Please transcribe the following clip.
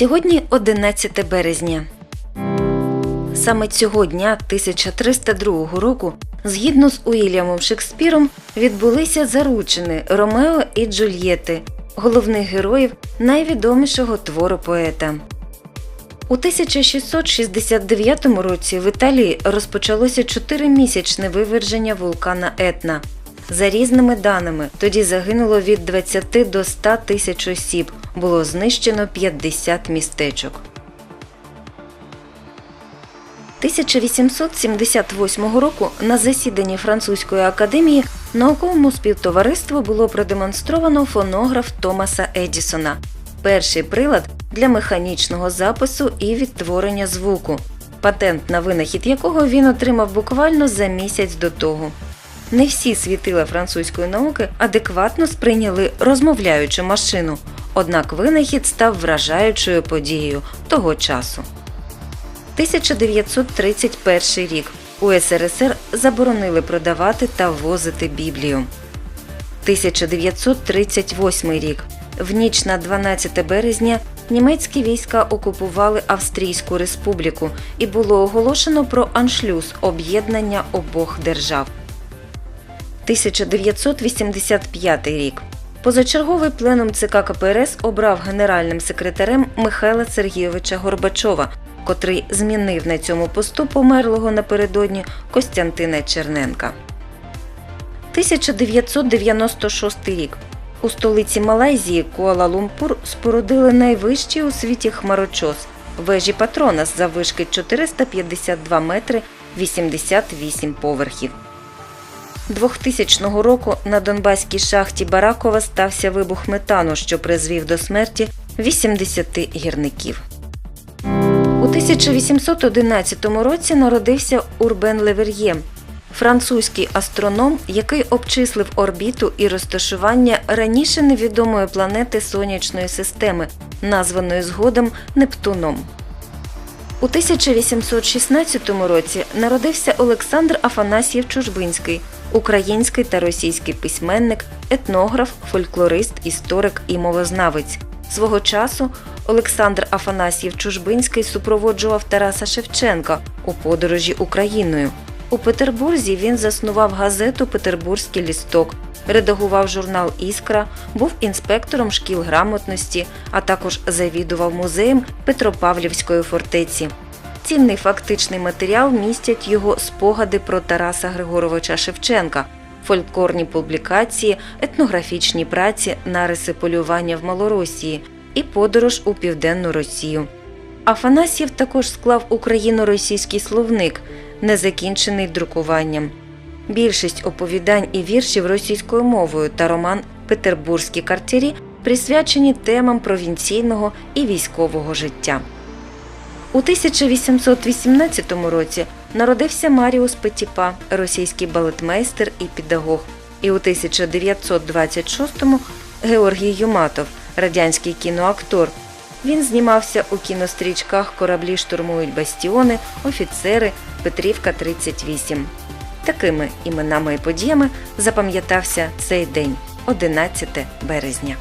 Сьогодні 11 березня. Саме цього дня 1302 року, згідно з Уільямом Шекспіром, відбулися заручини Ромео і Джульєти, головних героїв найвідомішого твору поета. У 1669 році в Італії розпочалося чотиримісячне виверження вулкана Етна. За різними даними, тоді загинуло від 20 до 100 тисяч осіб, було знищено 50 містечок. 1878 року на засіданні французької академії науковому співтовариству було продемонстровано фонограф Томаса Едісона, перший прилад для механічного запису і відтворення звуку, патент на винахід якого він отримав буквально за місяць до того. Не всі світила французької науки адекватно сприйняли розмовляючу машину, однак винахід став вражаючою подією того часу. 1931 рік у СРСР заборонили продавати та ввозити Біблію. 1938 рік в ніч на 12 березня німецькі війська окупували Австрійську республіку і було оголошено про аншлюз об'єднання обох держав. 1985 рік. Позачерговий пленум ЦК КПРС обрав генеральним секретарем Михайла Сергійовича Горбачова, котрий змінив на цьому посту померлого напередодні Костянтина Черненка. 1996 рік. У столиці Малайзії Куала-Лумпур спорудили найвищий у світі хмарочос вежі Патронас заввишки 452 метри 88 поверхів. 2000 року на Донбаській шахті Баракова стався вибух метану, що призвів до смерті 80 гірників. У 1811 році народився Урбен Левер'є, французький астроном, який обчислив орбіту і розташування раніше невідомої планети Сонячної системи, названої згодом Нептуном. У 1816 році народився Олександр Афанасьєв Чужбинський, український та російський письменник, етнограф, фольклорист, історик і мовознавець. Свого часу Олександр Афанасьєв Чужбинський супроводжував Тараса Шевченка у подорожі Україною. У Петербурзі він заснував газету Петербурзький лісток, редагував журнал Іскра, був інспектором шкіл грамотності, а також завідував музеєм Петропавлівської фортеці. Цінний фактичний матеріал містять його спогади про Тараса Григоровича Шевченка, фольклорні публікації, етнографічні праці, нариси полювання в Малоросії і подорож у Південну Росію. Афанасьєв також склав україно-російський словник, незакінчений друкуванням. Більшість оповідань і віршів російською мовою та роман Петербурзькі картярі присвячені темам провінційного і військового життя. У 1818 році народився Маріус Петіпа, російський балетмейстер і педагог. І у 1926-му Георгій Юматов, радянський кіноактор. Він знімався у кінострічках Кораблі штурмують бастіони, офіцери, Петрівка 38. Такими іменами і подіями запам'ятався цей день, 11 березня.